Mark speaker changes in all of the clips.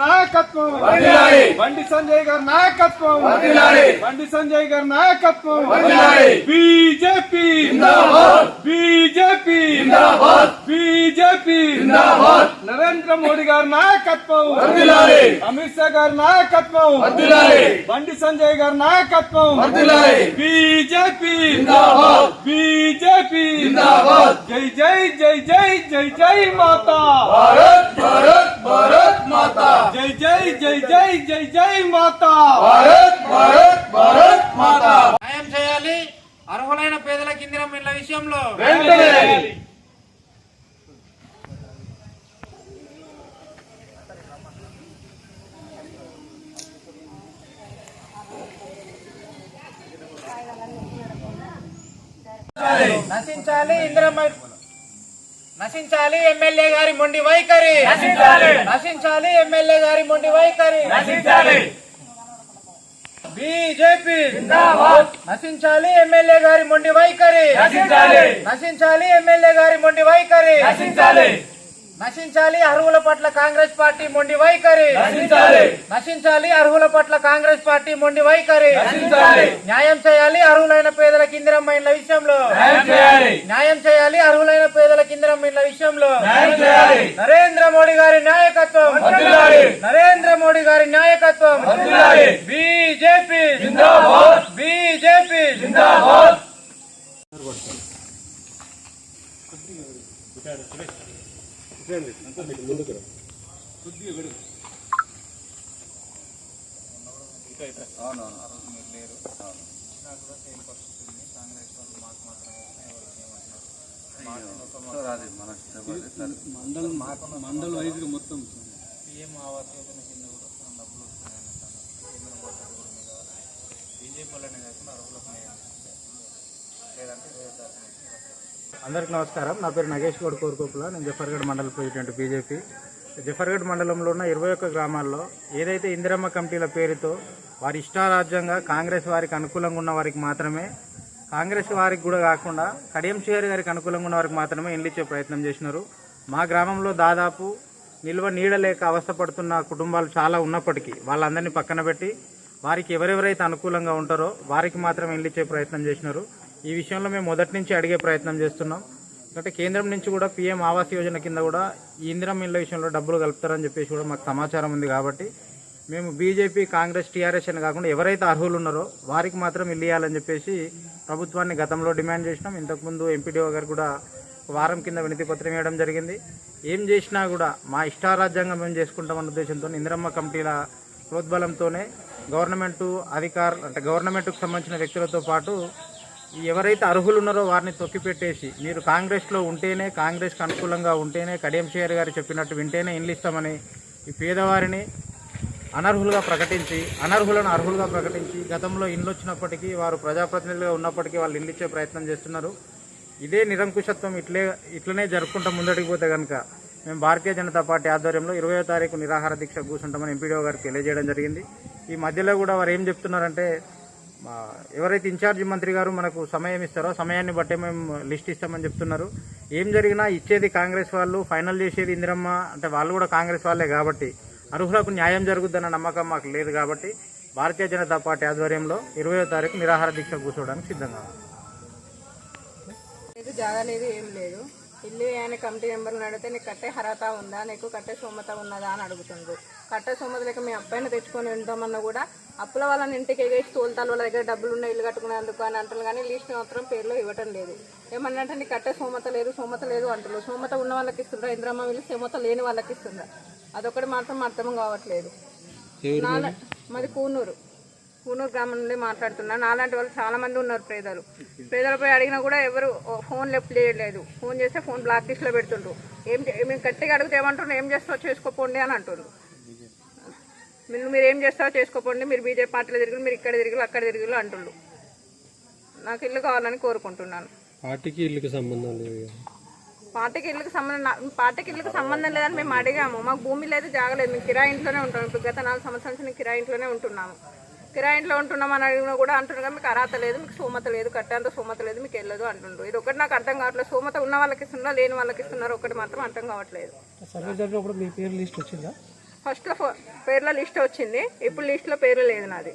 Speaker 1: గారి నాయకత్వం బండి సంజయ్ గారి నాయకత్వం. బండి సంజయ్ గారి నాయకత్వం. BJP. BJP. BJP. Narendra Modi గారి నాయకత్వం అమిత్ షా గారి నాయకత్వం బండి సంజయ్ గారి నాయకత్వం బీజేపీ బీజేపీ జై జై జై జై జై జై మాతా జై జై జై జై జై జై మాతా
Speaker 2: న్యాయం చేయాలి అర్హులైన పేదలకు ఇందిరం ఇళ్ళ విషయంలో నశించాలి. ఇందిరమ్మ నశించాలి. ఎమ్మెల్యే గారి మొండి వైఖరి. నశించాలి. ఎమ్మెల్యే గారి మొండి వైఖరి. బీజేపీ. నశించాలి. ఎమ్మెల్యే గారి మొండి వైఖరి. నశించాలి. ఎమ్మెల్యే గారి మొండి వైఖరి. నశించాలి. అర్హుల పట్ల కాంగ్రెస్ పార్టీ మొండి వైఖరి. నశించాలి. అర్హుల పట్ల కాంగ్రెస్ పార్టీ మొండి వైఖరి. న్యాయం చేయాలి అర్హులైన పేదల కిందిరమ్మ విషయంలో. న్యాయం చేయాలి. అర్హులైన పేదల కిందిరమ్మ విషయంలో. నరేంద్ర మోడీ గారి నాయకత్వం. నరేంద్ర మోడీ గారి నాయకత్వం. బీజేపీ. బీజేపీ.
Speaker 1: మండల్ వైజ్ మొత్తం.
Speaker 2: పిఎం ఆవాస్ యోజన కింద కూడా డబ్బులు వస్తున్నాయని కేంద్ర బడ్జెట్ కూడా మీద బీజేపీ వాళ్ళని కాకుండా చేస్తే లేదంటే వేరే వస్తారు.
Speaker 3: అందరికి నమస్కారం. నా పేరు నగేష్ గౌడ్ కోరుకోపుల నేను జఫర్గఢ్ మండల ప్రెసిడెంట్ బీజేపీ. జఫర్గఢ్ మండలంలో ఉన్న ఇరవై ఒక్క గ్రామాల్లో ఏదైతే ఇందిరమ్మ కమిటీల పేరుతో వారి ఇష్టారాజ్యంగా కాంగ్రెస్ వారికి అనుకూలంగా ఉన్న వారికి మాత్రమే కాంగ్రెస్ వారికి కూడా కాకుండా కడియం షేర్ గారికి అనుకూలంగా ఉన్న వారికి మాత్రమే ఇండ్లు ఇచ్చే ప్రయత్నం చేసినారు. మా గ్రామంలో దాదాపు నిల్వ నీడలేక అవస్థపడుతున్న కుటుంబాలు చాలా ఉన్నప్పటికీ వాళ్ళందరినీ పక్కన పెట్టి వారికి ఎవరెవరైతే అనుకూలంగా ఉంటారో వారికి మాత్రం ఇల్లు ఇచ్చే ప్రయత్నం చేసినారు. ఈ విషయంలో మేము మొదటి నుంచి అడిగే ప్రయత్నం చేస్తున్నాం. ఎందుకంటే కేంద్రం నుంచి కూడా పీఎం ఆవాస్ యోజన కింద కూడా ఈ ఇందిరం ఇళ్ళ విషయంలో డబ్బులు కలుపుతారని చెప్పేసి కూడా మాకు సమాచారం ఉంది కాబట్టి మేము బీజేపీ కాంగ్రెస్ టీఆర్ఎస్ అని కాకుండా ఎవరైతే అర్హులు ఉన్నారో వారికి మాత్రం ఇల్లు ఇవ్వాలని చెప్పేసి ప్రభుత్వాన్ని గతంలో డిమాండ్ చేసినాం. ఇంతకుముందు ఎంపీడీఓ గారు కూడా వారం కింద వినతి పత్రం ఇవ్వడం జరిగింది. ఏం చేసినా కూడా మా ఇష్టారాజ్యాంగం మేము చేసుకుంటామన్న ఉద్దేశంతో ఇందిరమ్మ కమిటీల ప్రోద్బలంతోనే గవర్నమెంట్ అధికారులు అంటే గవర్నమెంట్కు సంబంధించిన వ్యక్తులతో పాటు ఎవరైతే అర్హులు ఉన్నారో వారిని తొక్కిపెట్టేసి మీరు కాంగ్రెస్లో ఉంటేనే కాంగ్రెస్కి అనుకూలంగా ఉంటేనే కడియం గారు చెప్పినట్టు వింటేనే ఇండ్లు ఇస్తామని ఈ పేదవారిని అనర్హులుగా ప్రకటించి అనర్హులను అర్హులుగా ప్రకటించి గతంలో ఇండ్లు వచ్చినప్పటికీ వారు ప్రజాప్రతినిధులుగా ఉన్నప్పటికీ వాళ్ళు ఇండ్లు ఇచ్చే ప్రయత్నం చేస్తున్నారు. ఇదే నిరంకుశత్వం ఇట్లే ఇట్లనే జరుపుకుంటా ముందడికి పోతే కనుక మేము భారతీయ జనతా పార్టీ ఆధ్వర్యంలో ఇరవయో తారీఖు నిరాహార దీక్ష కూర్చుంటామని ఎంపీడీఓ గారికి తెలియజేయడం జరిగింది. ఈ మధ్యలో కూడా వారు ఏం చెప్తున్నారంటే ఎవరైతే ఇన్ఛార్జ్ మంత్రి గారు మనకు సమయం ఇస్తారో సమయాన్ని బట్టే మేము లిస్ట్ ఇస్తామని చెప్తున్నారు. ఏం జరిగినా ఇచ్చేది కాంగ్రెస్ వాళ్ళు ఫైనల్ చేసేది ఇందిరమ్మ అంటే వాళ్ళు కూడా కాంగ్రెస్ వాళ్ళే కాబట్టి అర్హులకు న్యాయం జరుగుద్దన్న నమ్మకం మాకు లేదు కాబట్టి భారతీయ జనతా పార్టీ ఆధ్వర్యంలో ఇరవయో తారీఖు నిరాహార దీక్ష కూర్చోవడానికి సిద్ధంగా
Speaker 4: ఏం లేదు. ఇల్లు ఆయన కమిటీ మెంబర్ని అడిగితే నీకు కట్టే అర్హత ఉందా? నీకు కట్టే సొమ్మత ఉన్నదా? అని అడుగుతుండ్రు. కట్టే సొమ్మత లేక మీ అబ్బాయిని తెచ్చుకొని వెళ్తామన్నా కూడా అప్పుల వాళ్ళని ఇంటికి ఎగేసి తోలుతాలు వాళ్ళ దగ్గర డబ్బులు ఉన్న ఇల్లు కట్టుకునేందుకు అని అంటారు కానీ లిస్ట్ మాత్రం పేర్లో ఇవ్వటం లేదు. ఏమన్నా అంటే నీకు కట్టే సోమత లేదు సోమత లేదు అంటారు సోమత ఉన్న వాళ్ళకి ఇస్తుండ్రా? ఇంద్రమ్మ వీళ్ళు సోమత లేని వాళ్ళకి ఇస్తుండ్రా? అదొకటి మాత్రం అర్థం కావట్లేదు. నాల మాది కూనూరు. కూనూరు గ్రామం నుండి మాట్లాడుతున్నా. నాలాంటి వాళ్ళు చాలా మంది ఉన్నారు పేదలు. పేదలపై అడిగినా కూడా ఎవరు ఫోన్ లిఫ్ట్ చేయలేదు ఫోన్ చేస్తే ఫోన్ బ్లాక్ లిస్ట్లో పెడుతుండ్రు. ఏం మేము గట్టిగా అడిగితే ఏమంటున్నారు ఏం చేస్తావో చేసుకోపోండి అని అంటుండ్రు. మీరు మీరు ఏం చేస్తావో చేసుకోపోండి. మీరు బీజేపీ పార్టీలో తిరిగి మీరు ఇక్కడ తిరిగి అక్కడ తిరిగి అంటుండ్రు. నాకు ఇల్లు కావాలని కోరుకుంటున్నాను.
Speaker 5: పార్టీకి ఇల్లుకి సంబంధం లేదు.
Speaker 4: పార్టీకి ఇల్లుకి సంబంధం పార్టీకి ఇల్లుకి సంబంధం లేదని మేము అడిగాము. మాకు భూమి లేదు జాగలేదు మేము కిరాయి ఇంట్లోనే ఉంటాం. ఇప్పుడు గత నాలుగు సంవత్సరాల నుంచి కిరాయి ఇంట్లోనే ఉంటున్నాము. కిరాయి ఇంట్లో ఉంటున్నాం అని అడిగినా కూడా అంటున్నారు మీకు అర్హత లేదు మీకు సోమత లేదు కట్టేంత సోమత లేదు మీకు వెళ్ళదు అంటుండ్రు. ఇది ఒకటి నాకు అర్థం కావట్లేదు. సోమత ఉన్న వాళ్ళకి ఇస్తున్నారు లేని వాళ్ళకి ఇస్తున్నారు ఒకటి మాత్రం అర్థం కావట్లేదు.
Speaker 5: సర్వే జరిగినప్పుడు మీ పేరు లిస్ట్ వచ్చిందా?
Speaker 4: ఫస్ట్లో పేర్ల లిస్ట్ వచ్చింది. ఇప్పుడు లిస్ట్లో పేరు లేదు నాది.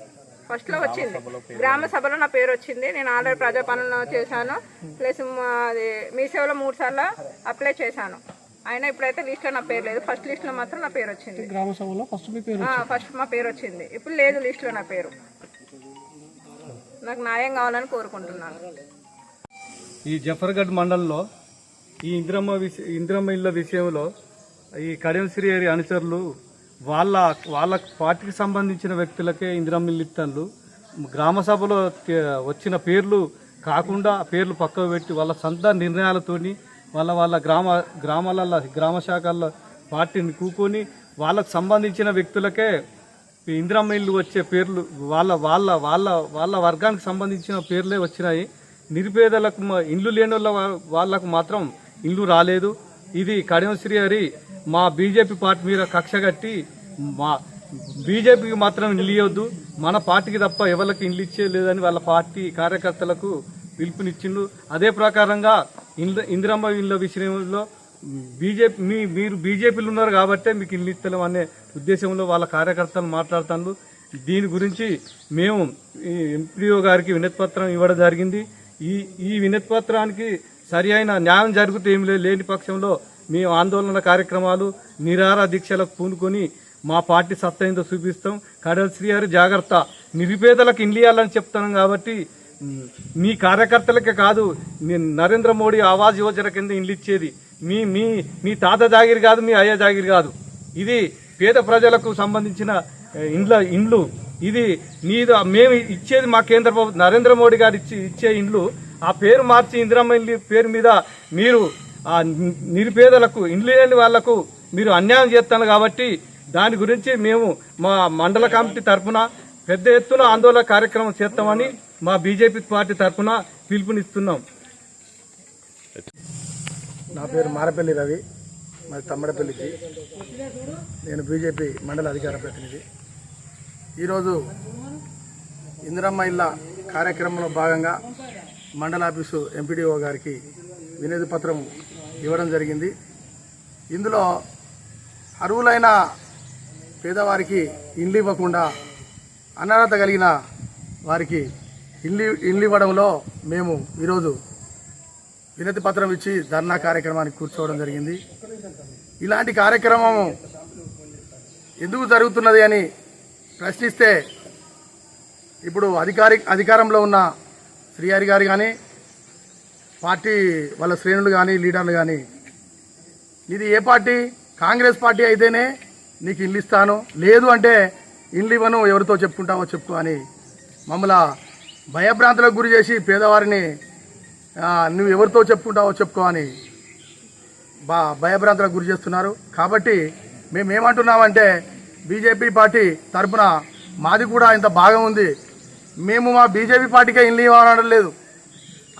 Speaker 4: ఫస్ట్లో వచ్చింది. గ్రామ సభలో నా పేరు వచ్చింది. నేను ఆల్రెడీ ప్రజాపాలన చేశాను. ప్లస్ మా- అది మీ సేవలో మూడు సార్లు అప్లై చేశాను. అయినా ఇప్పుడైతే లిస్ట్లో నా పేరు లేదు. ఫస్ట్ లిస్ట్లో మాత్రం నా పేరు వచ్చింది.
Speaker 5: గ్రామ సభలో ఫస్ట్ మీ పేరు
Speaker 4: ఆ, ఫస్ట్ మా పేరు వచ్చింది. ఇప్పుడు లేదు లిస్ట్లో నా పేరు. నాకు న్యాయం కావాలని కోరుకుంటున్నాను.
Speaker 1: ఈ జఫర్గఢ్ మండలంలో ఈ ఇంద్రమ్మ విష ఇంద్రమ్మ ఇళ్ళ విషయంలో ఈ కడియం శ్రీహరి అనుచరులు వాళ్ళ వాళ్ళ పార్టీకి సంబంధించిన వ్యక్తులకే ఇందిరమ్మ ఇల్లు ఇత్తన్లు గ్రామ సభలో తే- వచ్చిన పేర్లు కాకుండా పేర్లు పక్కకు పెట్టి వాళ్ళ సొంత నిర్ణయాలతోని వాళ్ళ వాళ్ళ గ్రామ గ్రామాలలో గ్రామ శాఖల్లో పార్టీని కూకొని వాళ్ళకు సంబంధించిన వ్యక్తులకే ఇందిరమ్మ ఇల్లు వచ్చే పేర్లు వాళ్ళ వాళ్ళ వాళ్ళ వాళ్ళ వర్గానికి సంబంధించిన పేర్లే వచ్చినాయి. నిరుపేదలకు ఇండ్లు లేని వాళ్ళ వాళ్ళకు మాత్రం ఇల్లు రాలేదు. ఇది కడమశ్రీ శ్రీహరి మా బీజేపీ పార్టీ మీద కక్ష కట్టి మా బీజేపీకి మాత్రం ఇల్లు ఇవ్వద్దు మన పార్టీకి తప్ప ఎవరికి ఇల్లు ఇచ్చే లేదని వాళ్ళ పార్టీ కార్యకర్తలకు పిలుపునిచ్చిండు. అదే ప్రకారంగా ఇంద్ర ఇందిరమ్మ ఇళ్ళ విషయంలో బీజేపీ మీ మీరు బీజేపీలు ఉన్నారు కాబట్టే మీకు ఇల్లు ఇస్తలేం అనే ఉద్దేశంలో వాళ్ళ కార్యకర్తలు మాట్లాడుతున్నారు. దీని గురించి మేము ఈ ఎంపీఓ గారికి వినతిపత్రం ఇవ్వడం జరిగింది. ఈ ఈ వినతిపత్రానికి సరి అయిన న్యాయం జరుగుతూ ఏమి లేని పక్షంలో మేము ఆందోళన కార్యక్రమాలు నిరార దీక్షలకు పూనుకొని మా పార్టీ సత్తా చూపిస్తాం. కడల శ్రీహారి జాగ్రత్త. నిరుపేదలకు ఇల్లు ఇవ్వాలని చెప్తున్నాం కాబట్టి మీ కార్యకర్తలకే కాదు మీ నరేంద్ర మోడీ ఆవాజ్ యోజన కింద ఇల్లు ఇచ్చేది. మీ మీ మీ తాత జాగిరి కాదు మీ అయ్య జాగిరి కాదు. ఇది పేద ప్రజలకు సంబంధించిన ఇండ్ల ఇండ్లు. ఇది మీద మేము ఇచ్చేది మా కేంద్ర ప్రభుత్వం నరేంద్ర మోడీ గారు ఇచ్చి ఇచ్చే ఇండ్లు. ఆ పేరు మార్చి ఇందిరమ్మ ఇల్లు పేరు మీద మీరు ఆ నిరుపేదలకు ఇండ్లు లేని వాళ్ళకు మీరు అన్యాయం చేస్తాను కాబట్టి దాని గురించి మేము మా మండల కమిటీ తరఫున పెద్ద ఎత్తున ఆందోళన కార్యక్రమం చేస్తామని మా బీజేపీ పార్టీ తరఫున పిలుపునిస్తున్నాం.
Speaker 6: నా పేరు మారపల్లి రవి. మరి తమ్మడపల్లికి. నేను బీజేపీ మండల అధికార ప్రతినిధి. ఈరోజు ఇందిరమ్మ ఇళ్ళ కార్యక్రమంలో భాగంగా మండల ఆఫీసు ఎంపీడీఓ గారికి వినతి పత్రం ఇవ్వడం జరిగింది. ఇందులో అరువులైన పేదవారికి ఇండ్లు ఇవ్వకుండా అనర్హత కలిగిన వారికి ఇల్లు ఇల్లు ఇవ్వడంలో మేము ఈరోజు వినతి పత్రం ఇచ్చి ధర్నా కార్యక్రమానికి కూర్చోవడం జరిగింది. ఇలాంటి కార్యక్రమం ఎందుకు జరుగుతున్నది అని ప్రశ్నిస్తే ఇప్పుడు అధికారి అధికారంలో ఉన్న శ్రీహరి గారు కానీ పార్టీ వాళ్ళ శ్రేణులు కానీ లీడర్లు కానీ ఇది ఏ పార్టీ? కాంగ్రెస్ పార్టీ అయితేనే నీకు ఇల్లు ఇస్తాను. లేదు అంటే ఇల్లు ఇవ్వను ఎవరితో చెప్పుకుంటావో చెప్పు అని మమ్మల్ని భయభ్రాంతులకు గురి చేసి పేదవారిని నువ్వు ఎవరితో చెప్పుకుంటావో చెప్పుకో అని బా భయభ్రాంతులకు గురి చేస్తున్నారు. కాబట్టి మేమేమంటున్నామంటే బీజేపీ పార్టీ తరపున మాది కూడా ఇంత భాగం ఉంది. మేము మా బీజేపీ పార్టీకే ఇల్లు ఇవ్వాలనడం లేదు.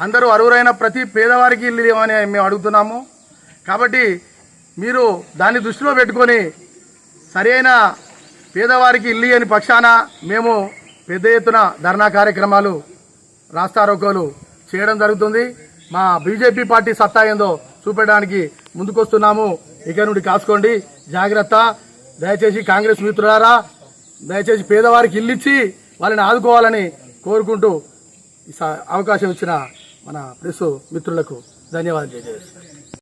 Speaker 6: అందరూ అరువురైన ప్రతి పేదవారికి ఇల్లు ఇవ్వమని మేము అడుగుతున్నాము. కాబట్టి మీరు దాన్ని దృష్టిలో పెట్టుకొని సరైన పేదవారికి ఇల్లు అని పక్షాన మేము పెద్ద ఎత్తున ధర్నా కార్యక్రమాలు రాస్తారోకోలు చేయడం జరుగుతుంది. మా బీజేపీ పార్టీ సత్తా ఏందో చూపెట్టడానికి ముందుకొస్తున్నాము. ఇక నుండి కాసుకోండి. జాగ్రత్త. దయచేసి కాంగ్రెస్ మిత్రులారా దయచేసి పేదవారికి ఇల్లిచ్చి వాళ్ళని ఆదుకోవాలని కోరుకుంటూ స- అవకాశం ఇచ్చిన మన ప్రెస్ మిత్రులకు ధన్యవాదాలు తెలియజేస్తున్నాను.